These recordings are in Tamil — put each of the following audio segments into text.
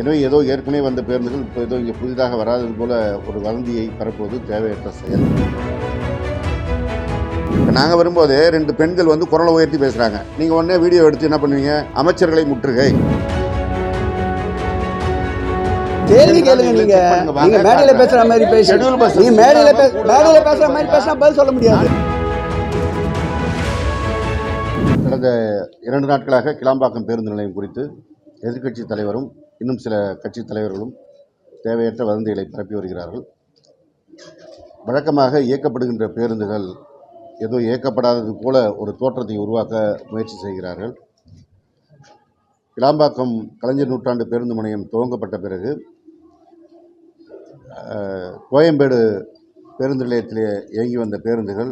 எனவே ஏதோ ஏற்கனவே வந்த பேருந்துகள் இப்போ ஏதோ இங்கே புதிதாக வராதது போல ஒரு வதந்தியை பரப்புவது தேவையற்ற செயல். இப்போ நாங்கள் வரும்போது ரெண்டு பெண்கள் வந்து குரலை உயர்த்தி பேசுகிறாங்க நீங்கள் உடனே வீடியோ எடுத்து என்ன பண்ணுவீங்க? அமைச்சர்களை முற்றுகை. கேள்வி கேளுங்க நீங்க. நீங்க மேடையில பேசுற மாதிரி பேசி. நீங்க மேடையில மேடையில பேசுற மாதிரி பேசினா பதில் சொல்ல முடியாது. கடந்த இரண்டு நாட்களாக கிளாம்பாக்கம் பேருந்து நிலையம் குறித்து எதிர்க்கட்சி தலைவரும் இன்னும் சில கட்சி தலைவர்களும் தேவையற்ற வதந்திகளை பரப்பி வருகிறார்கள். வழக்கமாக இயக்கப்படுகின்ற பேருந்துகள் எதுவும் இயக்கப்படாதது போல ஒரு தோற்றத்தை உருவாக்க முயற்சி செய்கிறார்கள். கிளாம்பாக்கம் கலைஞர் நூற்றாண்டு பேருந்து முனையம் துவங்கப்பட்ட பிறகு கோயம்பேடு பேருந்து நிலையத்திலே இயங்கி வந்த பேருந்துகள்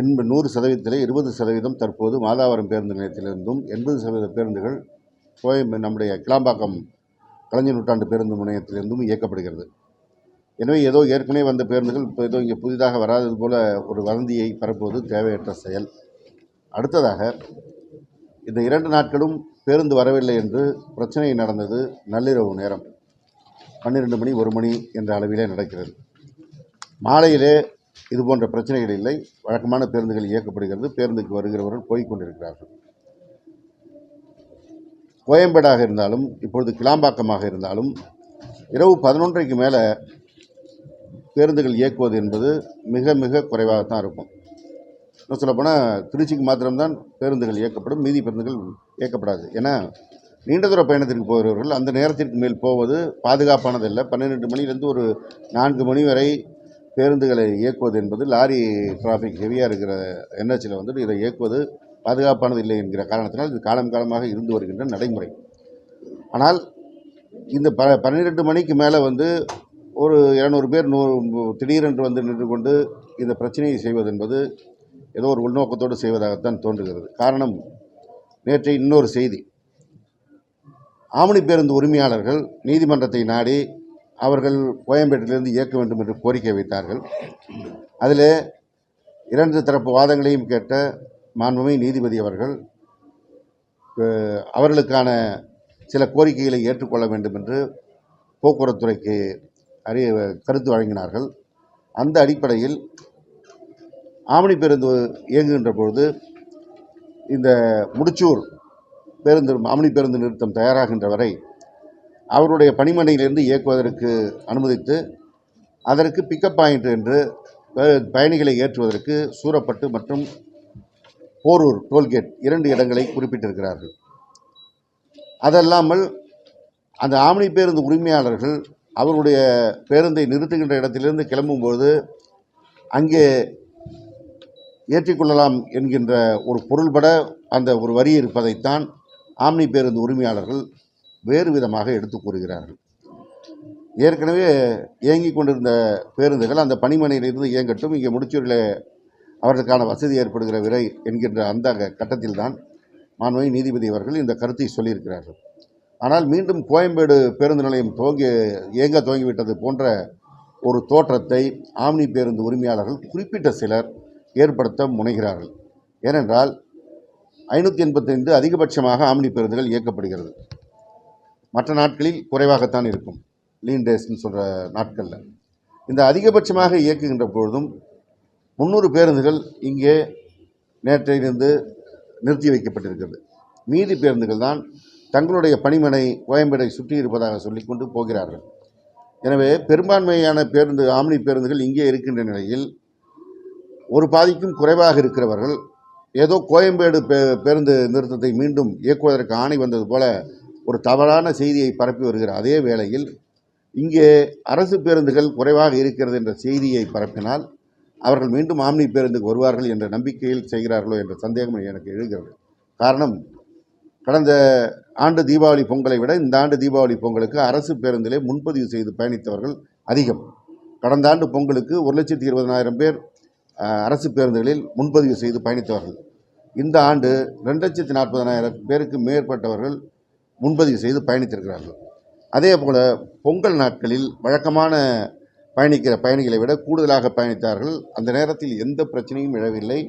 எண்பது நூறு சதவீதத்திலே இருபது சதவீதம் தற்போது மாதாவரம் பேருந்து நிலையத்திலிருந்தும் எண்பது சதவீத பேருந்துகள் கோயம்பு நம்முடைய கிளாம்பாக்கம் கலைஞர் நூற்றாண்டு பேருந்து முனையத்திலிருந்தும் இயக்கப்படுகிறது. எனவே ஏதோ ஏற்கனவே வந்த பேருந்துகள் இப்போ ஏதோ இங்கே புதிதாக வராதது போல ஒரு வதந்தியை பரப்புவது தேவையற்ற செயல். அடுத்ததாக இந்த இரண்டு நாட்களும் பேருந்து வரவில்லை என்று பிரச்சனை நடந்தது நள்ளிரவு நேரம். பன்னிரெண்டு மணி ஒரு மணி என்ற அளவிலே நடக்கிறது. மாலையிலே இது போன்ற பிரச்சனைகள் இல்லை. வழக்கமான பேருந்துகள் இயக்கப்படுகிறது. பேருந்துக்கு வருகிறவர்கள் போய்க் கொண்டிருக்கிறார்கள். கோயம்பேடாக இருந்தாலும் இப்பொழுது கிளாம்பாக்கமாக இருந்தாலும் இரவு பதினொன்றைக்கு மேலே பேருந்துகள் இயக்குவது என்பது மிக மிக குறைவாகத்தான் இருக்கும். இன்னும் சொல்லப்போனால் திருச்சிக்கு மாத்திரம்தான் பேருந்துகள் இயக்கப்படும் மீதி பேருந்துகள் இயக்கப்படாது. ஏன்னா நீண்ட தூர பயணத்திற்கு போகிறவர்கள் அந்த நேரத்திற்கு மேல் போவது பாதுகாப்பானதல்ல பன்னிரெண்டு மணிலேருந்து ஒரு நான்கு மணி வரை பேருந்துகளை இயக்குவது என்பது லாரி டிராஃபிக் ஹெவியாக இருக்கிற என்ஹெச்சில் வந்துட்டு இதை இயக்குவது பாதுகாப்பானது இல்லை என்கிற காரணத்தினால் இது காலம் காலமாக இருந்து வருகின்ற நடைமுறை. ஆனால் இந்த ப பன்னிரெண்டு மணிக்கு மேலே வந்து ஒரு இரநூறு பேர் நூ திடீரென்று வந்து நின்று கொண்டு இந்த பிரச்சனையை செய்வது என்பது ஏதோ ஒரு உள்நோக்கத்தோடு செய்வதாகத்தான் தோன்றுகிறது. காரணம் நேற்று இன்னொரு செய்தி. ஆமணி பேருந்து உரிமையாளர்கள் நீதிமன்றத்தை நாடி அவர்கள் கோயம்பேட்டிலிருந்து இயக்க வேண்டும் என்று கோரிக்கை வைத்தார்கள். அதில் இரண்டு தரப்பு வாதங்களையும் கேட்ட மாண்புமை நீதிபதி அவர்கள் அவர்களுக்கான சில கோரிக்கைகளை ஏற்றுக்கொள்ள வேண்டும் என்று போக்குவரத்துறைக்கு அறிய கருத்து வழங்கினார்கள். அந்த அடிப்படையில் ஆமணி பேருந்து இயங்குகின்ற பொழுது இந்த முடிச்சூர் பேருந்து ஆமணி பேருந்து நிறுத்தம் தயாராகின்ற வரை அவருடைய பணிமனையிலிருந்து இயக்குவதற்கு அனுமதித்து அதற்கு பிக்கப் பாயிண்ட் என்று பயணிகளை ஏற்றுவதற்கு சூரப்பட்டு மற்றும் போரூர் டோல்கேட் இரண்டு இடங்களை குறிப்பிட்டிருக்கிறார்கள். அதல்லாமல் அந்த ஆம்னி பேருந்து உரிமையாளர்கள் அவருடைய பேருந்தை நிறுத்துகின்ற இடத்திலிருந்து கிளம்பும்போது அங்கே ஏற்றிக்கொள்ளலாம் என்கின்ற ஒரு பொருள்பட அந்த ஒரு வரி இருப்பதைத்தான் ஆம்னி பேருந்து உரிமையாளர்கள் வேறு விதமாக எடுத்து கூறுகிறார்கள். ஏற்கனவே இயங்கிக் கொண்டிருந்த பேருந்துகள் அந்த பணிமனையிலிருந்து இயங்கட்டும் இங்கே முடிச்சூரில் அவர்களுக்கான வசதி ஏற்படுகிற விரை என்கின்ற அந்த கட்டத்தில்தான் மாண்புமிகு நீதிபதி அவர்கள் இந்த கருத்தை சொல்லியிருக்கிறார்கள். ஆனால் மீண்டும் கோயம்பேடு பேருந்து நிலையம் துவங்கி இயங்க துவங்கிவிட்டது போன்ற ஒரு தோற்றத்தை ஆம்னி பேருந்து உரிமையாளர்கள் குறிப்பிட்ட சிலர் ஏற்படுத்த முனைகிறார்கள். ஏனென்றால் ஐநூற்றி எண்பத்தைந்து அதிகபட்சமாக ஆம்னி பேருந்துகள் இயக்கப்படுகிறது. மற்ற நாட்களில் குறைவாகத்தான் இருக்கும். லீன் டேஸ்ன்னு சொல்கிற நாட்களில். இந்த அதிகபட்சமாக இயக்குகின்ற பொழுதும் முந்நூறு பேருந்துகள் இங்கே நேற்றையிலிருந்து நிறுத்தி வைக்கப்பட்டிருக்கிறது. மீதி பேருந்துகள் தான் தங்களுடைய பணிமனை கோயம்பேடை சுற்றி இருப்பதாக சொல்லிக்கொண்டு போகிறார்கள். எனவே பெரும்பான்மையான பேருந்து ஆம்னி பேருந்துகள் இங்கே இருக்கின்ற நிலையில் ஒரு பாதிக்கும் குறைவாக இருக்கிறவர்கள் ஏதோ கோயம்பேடு பே பேருந்து நிறுத்தத்தை மீண்டும் இயக்குவதற்கு ஆணை வந்தது போல ஒரு தவறான செய்தியை பரப்பி வருகிற அதே வேளையில் இங்கே அரசு பேருந்துகள் குறைவாக இருக்கிறது என்ற செய்தியை பரப்பினால் அவர்கள் மீண்டும் ஆம்னி பேருந்துக்கு வருவார்கள் என்ற நம்பிக்கையில் செய்கிறார்களோ என்ற சந்தேகம் எனக்கு எழுகிறது. காரணம் கடந்த ஆண்டு தீபாவளி பொங்கலை விட இந்த ஆண்டு தீபாவளி பொங்கலுக்கு அரசு பேருந்திலே முன்பதிவு செய்து பயணித்தவர்கள் அதிகம். கடந்த ஆண்டு பொங்கலுக்கு ஒரு லட்சத்தி இருபதனாயிரம் பேர் அரசு பேருந்துகளில் முன்பதிவு செய்து பயணித்தவர்கள். இந்த ஆண்டு ரெண்டு லட்சத்தி நாற்பதனாயிரம் பேருக்கு மேற்பட்டவர்கள் முன்பதிவு செய்து பயணித்திருக்கிறார்கள். அதே போல் பொங்கல் நாட்களில் வழக்கமான பயணிக்கிற பயணிகளை விட கூடுதலாக பயணித்தார்கள். அந்த நேரத்தில் எந்த பிரச்சனையும் எழவில்லை.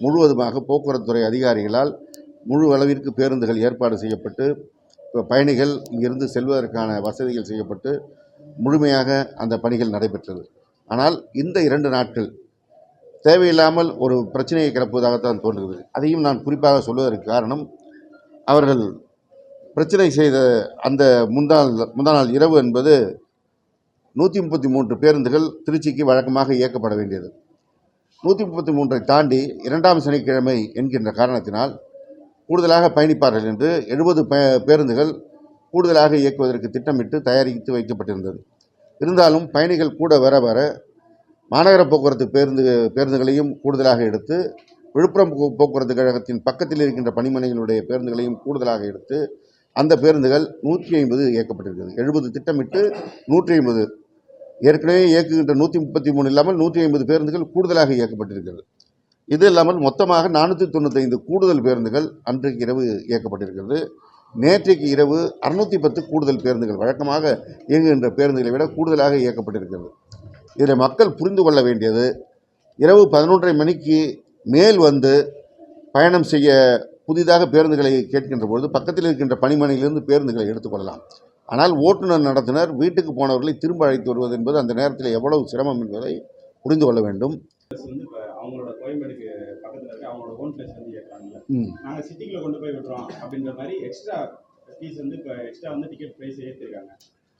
முழுவதுமாக போக்குவரத்துறை அதிகாரிகளால் முழு அளவிற்கு பேருந்துகள் ஏற்பாடு செய்யப்பட்டு இப்போ பயணிகள் இங்கிருந்து செல்வதற்கான வசதிகள் செய்யப்பட்டு முழுமையாக அந்த பணிகள் நடைபெற்றது. ஆனால் இந்த இரண்டு நாட்கள் தேவையில்லாமல் ஒரு பிரச்சனையை கிளப்புவதாகத்தான் தோன்றுகிறது. அதையும் நான் குறிப்பாக சொல்வதற்கு காரணம் அவர்கள் பிரச்சனை செய்த அந்த முந்தாள் முந்தா நாள் இரவு என்பது நூற்றி முப்பத்தி மூன்று பேருந்துகள் திருச்சிக்கு வழக்கமாக இயக்கப்பட வேண்டியது. நூற்றி முப்பத்தி மூன்றை தாண்டி இரண்டாம் சனிக்கிழமை என்கின்ற காரணத்தினால் கூடுதலாக பயணிப்பார்கள் என்று எழுபது ப பேருந்துகள் கூடுதலாக இயக்குவதற்கு திட்டமிட்டு தயாரித்து வைக்கப்பட்டிருந்தது. இருந்தாலும் பயணிகள் கூட வர வர மாநகர போக்குவரத்து பேருந்து பேருந்துகளையும் கூடுதலாக எடுத்து விழுப்புரம் போக்குவரத்து கழகத்தின் பக்கத்தில் இருக்கின்ற பணிமனைகளுடைய பேருந்துகளையும் கூடுதலாக எடுத்து அந்த பேருந்துகள் நூற்றி ஐம்பது இயக்கப்பட்டிருக்கிறது. எழுபது திட்டமிட்டு நூற்றி ஐம்பது ஏற்கனவே இயக்குகின்ற நூற்றி முப்பத்தி மூணு இல்லாமல் நூற்றி ஐம்பது பேருந்துகள் கூடுதலாக இயக்கப்பட்டிருக்கிறது. இது இல்லாமல் மொத்தமாக நானூற்றி தொண்ணூத்தைந்து கூடுதல் பேருந்துகள் அன்றைக்கு இரவு இயக்கப்பட்டிருக்கிறது. நேற்றைக்கு இரவு அறுநூற்றி பத்து கூடுதல் பேருந்துகள் வழக்கமாக இயங்குகின்ற பேருந்துகளை விட கூடுதலாக இயக்கப்பட்டிருக்கிறது. இதில் மக்கள் புரிந்து கொள்ள வேண்டியது இரவு பதினொன்றரை மணிக்கு மேல் வந்து பயணம் செய்ய புதிதாக பேருந்துகளை கேட்கின்ற பொழுது பக்கத்தில் இருக்கின்ற பணிமனையிலிருந்து பேருந்துகளை எடுத்துக்கொள்ளலாம் ஆனால் ஓட்டுநர் நடத்துனர் வீட்டுக்கு போனவர்களை திரும்ப அழைத்து வருவது என்பது அந்த நேரத்தில் எவ்வளவு சிரமம் என்பதை புரிந்து கொள்ள வேண்டும். வந்து இப்போ அவங்களோட கோயம்பேடுக்கு பக்கத்தில் இருக்க அவங்களோட ஓன் பிளேஸ் வந்து கேட்குறாங்கல்ல ம். நாங்கள் சிட்டிக்குள்ள கொண்டு போய் விடுறோம் அப்படின்ற மாதிரி எக்ஸ்ட்ரா ஃபீஸ் வந்து இப்போ எக்ஸ்ட்ரா வந்து டிக்கெட் ப்ரைஸ் ஏற்றிருக்காங்க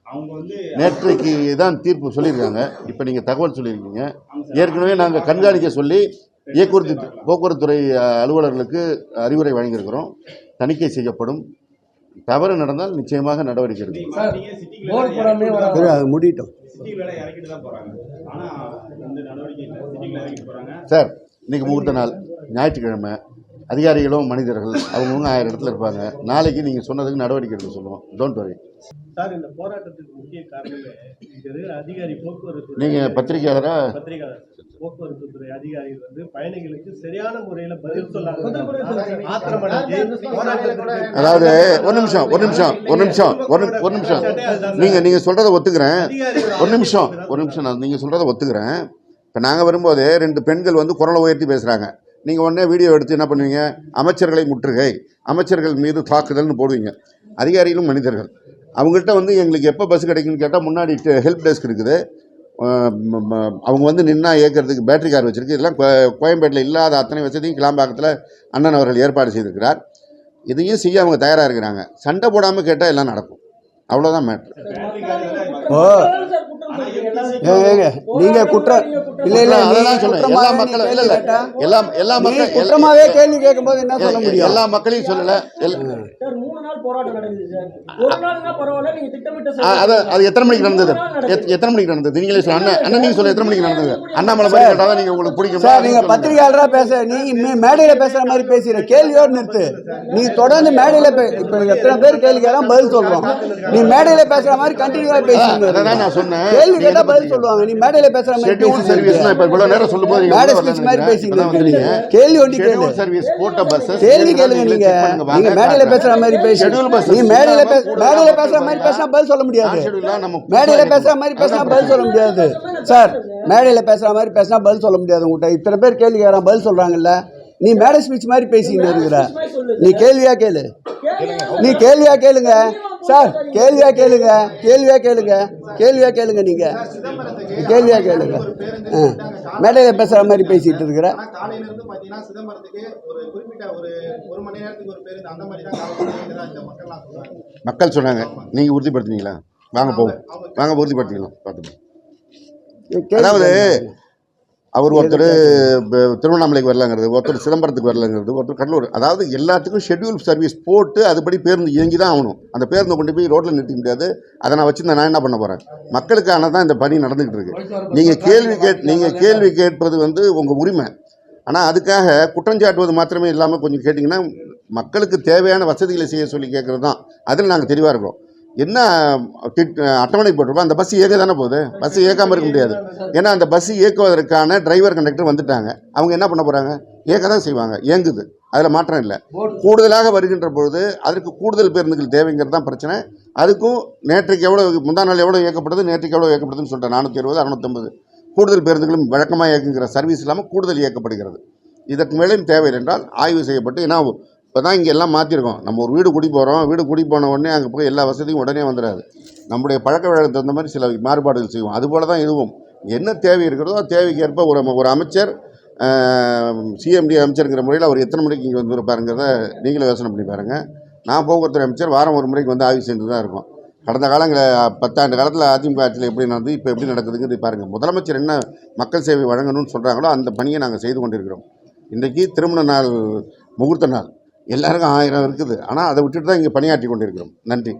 அவங்க வந்து நேற்றைக்கு தான் தீர்ப்பு சொல்லியிருக்காங்க. இப்போ நீங்கள் தகவல் சொல்லியிருக்கீங்க. ஏற்கனவே நாங்கள் கண்காணிக்க சொல்லி இயக்குவரத்து போக்குவரத்துறை அலுவலர்களுக்கு அறிவுரை வழங்கியிருக்கிறோம். தணிக்கை செய்யப்படும். தவறு நடந்தால் நிச்சயமாக நடவடிக்கை எடுக்கும். அது முடியட்டும். சிட்டிக்குள்ள இறக்கிட்டு தான் போறாங்க. ஆனா இந்த நடவடிக்கை இல்லை. சிட்டிக்குள்ள இறக்கிட்டு போறாங்க. சார் இன்னைக்கு முகூர்த்த நாள். ஞாயிற்றுக்கிழமை. அதிகாரிகளும் மனிதர்கள் அவங்கவுங்க ஆயிரம் இடத்துல இருப்பாங்க. நாளைக்கு நீங்கள் சொன்னதுக்கு நடவடிக்கை எடுக்க சொல்லுவோம். டோன்ட் வரி சார் இந்த போராட்டத்துக்கு முக்கிய காரணமே அதிகாரி போக்குவரத்து நீங்கள் பத்திரிகையாளராக பத்திரிகையாளர்? போக்குவரத்து துறை அதிகாரிகள் வந்து பயணிகளுக்கு சரியான முறையில பதில் சொல்லாங்க அதாவது ஒரு நிமிஷம் ஒரு நிமிஷம் ஒரு நிமிஷம் ஒரு நிமிஷம் நீங்கள் நீங்கள் சொல்கிறத ஒத்துக்கிறேன். அதிகாரிகள் ஒரு நிமிஷம் ஒரு நிமிஷம் நான் நீங்கள் சொல்கிறத ஒத்துக்கிறேன். இப்போ நாங்கள் வரும்போது ரெண்டு பெண்கள் வந்து குரலை உயர்த்தி பேசுகிறாங்க நீங்கள் உடனே வீடியோ எடுத்து என்ன பண்ணுவீங்க? அமைச்சர்களை முற்றுகை. அமைச்சர்கள் மீது தாக்குதல்னு போடுவீங்க. அதிகாரிகளும் மனிதர்கள். அவங்கள்ட்ட வந்து எங்களுக்கு எப்போ பஸ் கிடைக்குன்னு கேட்டால் முன்னாடி ஹெல்ப் டெஸ்க் இருக்குது. அவங்க வந்து நின்னா ஏற்கிறதுக்கு பேட்டரி கார் வச்சுருக்கு. இதெல்லாம் கோயம்பேட்டில் இல்லாத அத்தனை வசதியும் கிளாம்பாக்கத்தில் அண்ணன் அவர்கள் ஏற்பாடு செய்திருக்கிறார். இதையும் செய்ய அவங்க தயாராக இருக்கிறாங்க. சண்டை போடாமல் கேட்டால் எல்லாம் நடக்கும். அவ்வளோதான் மேட்ரு நீங்க குற்றம் இல்ல இல்ல அதெல்லாம் நீங்க சொன்னேன். எல்லா மக்களும் இல்ல இல்ல. எல்லா எல்லா நீ மக்கள் குற்றமாவே கேள்வி கேட்கும்போது என்ன சொல்ல முடியும்? எல்லா மக்களையும் சொல்லல. எல்லா- சார் மூணு நாள் போராட்டம் நடக்குது சார். ஒரு நாள்னா பரவாயில்ல நீங்க திட்டமிட்ட ஆ, அது அது எத்தனை மணிக்கு நடந்தது? எத்- எத்தனை மணிக்கு நடந்தது? நீங்களே சொல்ல அண்ணன் அண்ணன் நீங்க சொல்ல எத்தனை மணிக்கு நடந்தது? அண்ணாமலை கேட்டாதான் நீங்க உங்களுக்கு பிடிக்கும் சார் நீங்க பத்திரிகையாளரா பேச நீ மே- மேடையில பேசுற மாதிரி பேசுற. கேள்வியோடு நிறுத்து. நீ தொடர்ந்து மேடையில இப்ப எத்தனை பேர் கேள்வி கேட்டா பதில் சொல்றோம். நீ மேடையில பேசுற மாதிரி கண்டினியூவா அதான் நான் சொன்னேன். கேள்வி கேட்டா பதில் சொல்லுவாங்க. நீ மேடையில பேசுற மாதிரி சர்வீஸ் இப்ப இவ்வளவு நேரம் சொல்லும்போது நீங்க மேடை ஸ்பீச் மாதிரி. பேசிட்டு இருக்கீங்க. கேள்வி ஒண்டி கேளு. ஷெட்யூல் சர்வீஸ் போட்ட பஸ்ஸஸ் கேள்வி கேளுங்க நீங்க. நீங்க மேடையில பேசுற மாதிரி பேசி ஷெட்யூல் பஸ் நீ மேடையில பேச மேடையில பேசுற மாதிரி பேசினா பதில் சொல்ல முடியாது. நம்ம மேடையில பேசுற மாதிரி பேசினா பதில் சொல்ல முடியாது. சார் மேடையில பேசுற மாதிரி பேசினா பதில் சொல்ல முடியாது உங்கள்கிட்ட இத்தனை பேர் கேள்வி கேட்கறான் பதில் சொல்றாங்கல்ல. நீ மேடை ஸ்பீச் மாதிரி பேசிக்கிட்டு இருக்கிற. நீ கேள்வியா கேளு. நீ கேள்வியா கேளுங்க. சார் கேள்வியா கேளுங்க கேள்வியா கேளுங்க கேள்வியா கேளுங்க நீங்க. கேள்வியா கேளுங்க. ஆ. மேடையில பேசுற மாதிரி பேசிட்டு இருக்கிற. ஆனா காலையில இருந்து பாத்தீங்கன்னா சிதம்பரத்துக்கு ஒரு குறிப்பிட்ட ஒரு ஒரு மணி நேரத்துக்கு ஒரு பேருந்து அந்த மாதிரி தான் காலையில இந்த மக்கள்லாம் சொல்றாங்க மக்கள் சொன்னாங்க நீங்க உறுதிப்படுத்தினீங்களா? வாங்க போவோம். வாங்க உறுதிப்படுத்திக்கலாம் பார்த்துப்போம் கேள்வி அதாவது. அவர் ஒருத்தர் திருவண்ணாமலைக்கு வரலங்கிறது ஒருத்தர் சிதம்பரத்துக்கு வரலங்கிறது ஒருத்தர் கடலூர் அதாவது எல்லாத்துக்கும் ஷெட்யூல் சர்வீஸ் போட்டு அதுபடி பேருந்து இயங்கி தான் ஆகணும். அந்த பேருந்தை கொண்டு போய் ரோட்டில் நிறுத்த முடியாது. அதை நான் வச்சு நான் என்ன பண்ண போகிறேன் மக்களுக்கான தான் இந்த பணி நடந்துகிட்டு இருக்கு. நீங்கள் கேள்வி கேட் நீங்கள் கேள்வி கேட்பது வந்து உங்கள் உரிமை. ஆனால் அதுக்காக குற்றஞ்சாட்டுவது மாத்திரமே இல்லாமல் கொஞ்சம் கேட்டிங்கன்னா மக்களுக்கு தேவையான வசதிகளை செய்ய சொல்லி கேட்குறது தான். அதில் நாங்கள் தெளிவாக இருக்கோம் என்ன அட்டவணை போட்டிருப்போம் அந்த பஸ் இயக்க தானே போகுது? பஸ் இயக்காமல் இருக்க முடியாது. ஏன்னா அந்த பஸ் இயக்குவதற்கான டிரைவர் கண்டக்டர் வந்துட்டாங்க. அவங்க என்ன பண்ண போகிறாங்க இயக்க தான் செய்வாங்க. இயங்குது. அதில் மாற்றம் இல்லை. கூடுதலாக வருகின்ற பொழுது அதற்கு கூடுதல் பேருந்துகள் தேவைங்கிறது தான் பிரச்சனை. அதுக்கும் நேற்றைக்கு எவ்வளோ முந்தா நாள் எவ்வளோ இயக்கப்படுது? நேற்றைக்கு எவ்வளோ இயக்கப்படுதுன்னு சொல்லிட்டேன். நானூற்றி இருபது அறுநூத்தம்பது. கூடுதல் பேருந்துகளும் வழக்கமாக இயக்குங்கிற சர்வீஸ் இல்லாமல் கூடுதல் இயக்கப்படுகிறது. இதற்கு மேலேயும் தேவையில்லை என்றால் ஆய்வு செய்யப்பட்டு ஏன்னா இப்போ தான் இங்கே எல்லாம் மாற்றிருக்கோம் நம்ம ஒரு வீடு குடி போகிறோம் வீடு குடி போன உடனே அங்கே போய் எல்லா வசதியும் உடனே வந்துடாது நம்முடைய பழக்க வழக்கத்துக்கு தகுந்த மாதிரி சில மாறுபாடுகள் செய்வோம். அதுபோல் தான் இதுவும். என்ன தேவை இருக்கிறதோ தேவைக்கேற்ப தேவைக்கு ஏற்ப ஒரு ஒரு அமைச்சர் சிஎம்டி அமைச்சருங்கிற முறையில் அவர் எத்தனை மணிக்கு இங்கே வந்துருப்பாருங்கிறத நீங்களே நீங்களும் யோசனை பண்ணி பாருங்கள் நான் போக்குவரத்து அமைச்சர் வாரம் ஒரு முறைக்கு வந்து ஆய்வு சென்று தான் இருக்கும். கடந்த காலங்களில் பத்தாண்டு காலத்தில் அதிமுக ஆட்சியில் எப்படி நடந்தது இப்போ எப்படி நடக்குதுங்கிறது பாருங்கள் முதலமைச்சர் என்ன மக்கள் சேவை வழங்கணும்னு சொல்கிறாங்களோ அந்த பணியை நாங்கள் செய்து கொண்டிருக்கிறோம். இன்றைக்கி திருமண நாள் முகூர்த்த நாள். எல்லாருக்கும் ஆயிரம் இருக்குது. ஆனால் அதை விட்டுட்டு தான் இங்கே பணியாற்றி கொண்டிருக்கிறோம். நன்றி.